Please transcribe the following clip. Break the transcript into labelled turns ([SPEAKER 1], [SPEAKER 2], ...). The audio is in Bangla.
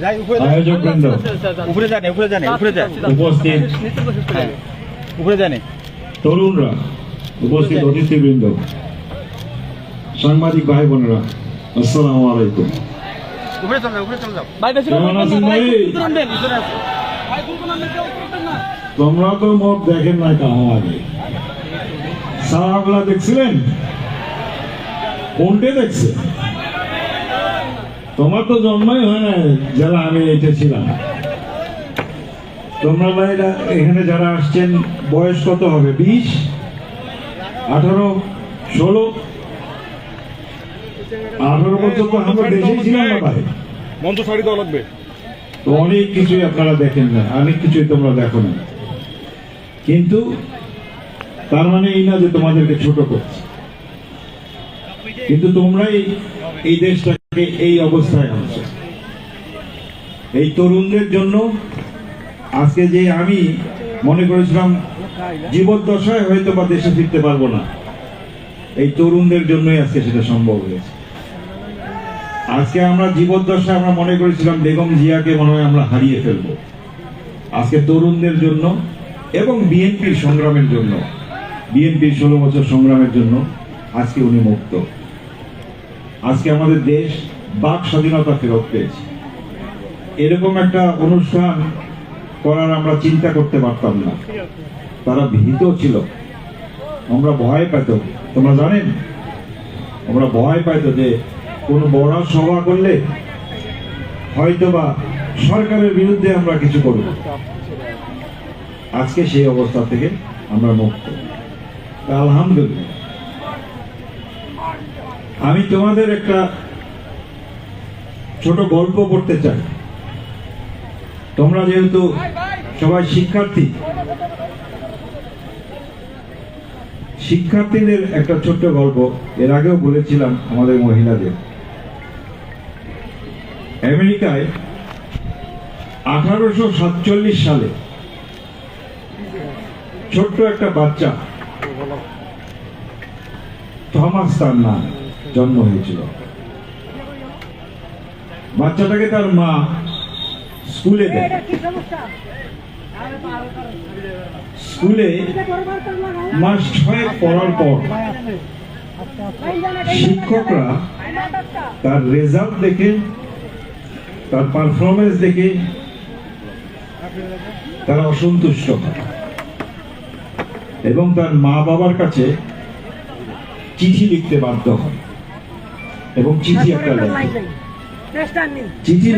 [SPEAKER 1] আয়োজক বৃন্দ
[SPEAKER 2] উপরে জানে উপরে জানে উপরে যান।
[SPEAKER 1] উপস্থিত।
[SPEAKER 2] হ্যাঁ উপরে জানে
[SPEAKER 1] তরুণরা উপস্থিত অতিথিবৃন্দ সাংবাদিক ভাই বোনেরা আসসালামু আলাইকুম।
[SPEAKER 2] উপরে চলে উপরে চলে যাও।
[SPEAKER 3] ভাই বেশি
[SPEAKER 1] কেমন আছেন ভাই?
[SPEAKER 3] ভাই কোন কোন নামে কেউ করতেন না।
[SPEAKER 1] তোমরা তো মুখ দেখেন নাই কাহো আগে। সারাগুলা দেখছিলেন? কোনটে দেখছে? তোমার তো জন্মই হয় না যারা আমি এটা ছিলাম। তোমরা ভাইরা এখানে যারা আসছেন বয়স কত হবে? বিশ? আঠারো? ষোলো? আঠারো বছর তো আমরা দেশেই ছিলাম না ভাই।
[SPEAKER 2] মঞ্চ শাড়ি দেওয়া লাগবে।
[SPEAKER 1] তো অনেক কিছুই আপনারা দেখেন না অনেক কিছুই তোমরা দেখো না। কিন্তু তার মানে এই না যে তোমাদেরকে ছোট করছে। কিন্তু তোমরাই এই দেশটাকে এই অবস্থায় আনছো এই তরুণদের জন্য আজকে যে আমি মনে করেছিলাম জীবদ্দশায় হয়তো বা দেশে ফিরতে পারব না, এই তরুণদের জন্যই আজকে সেটা সম্ভব হয়েছে। আজকে আমরা জীবদ্দশায় আমরা মনে করেছিলাম বেগম জিয়াকে মনে হয় আমরা হারিয়ে ফেলব। আজকে তরুণদের জন্য এবং বিএনপির সংগ্রামের জন্য, বিএনপির ষোলো বছর সংগ্রামের জন্য আজকে উনি মুক্ত। আজকে আমাদের দেশ বাক স্বাধীনতা ফেরত পেয়েছে। এরকম একটা অনুষ্ঠান করার আমরা চিন্তা করতে পারতাম না। তারা ভীত ছিল। আমরা ভয় পেত তোমরা জানেন? আমরা ভয় পাইতো যে কোন বড় সভা করলে হয়তোবা সরকারের বিরুদ্ধে আমরা কিছু করব। আজকে সেই অবস্থা থেকে আমরা মুক্ত। আলহামদুলিল্লাহ। আমি তোমাদের একটা ছোট গল্প পড়তে চাই। তোমরা যেহেতু সবাই শিক্ষার্থী, শিক্ষার্থীদের একটা ছোট্ট গল্প। এর আগেও বলেছিলাম আমাদের মহিলাদের। আমেরিকায় আঠারোশো সাতচল্লিশ সালে ছোট্ট একটা বাচ্চা, থমাস তার নাম। জন্ম হয়েছিল। বাচ্চাটাকে তার মা স্কুলে স্কুলে মাস পড়ার পর শিক্ষকরা তার রেজাল্ট দেখে, তার পারফরমেন্স দেখে তারা অসন্তুষ্ট এবং তার মা বাবার কাছে চিঠি লিখতে বাধ্য হয়। এবং চিঠি একটা লেখে। চিঠি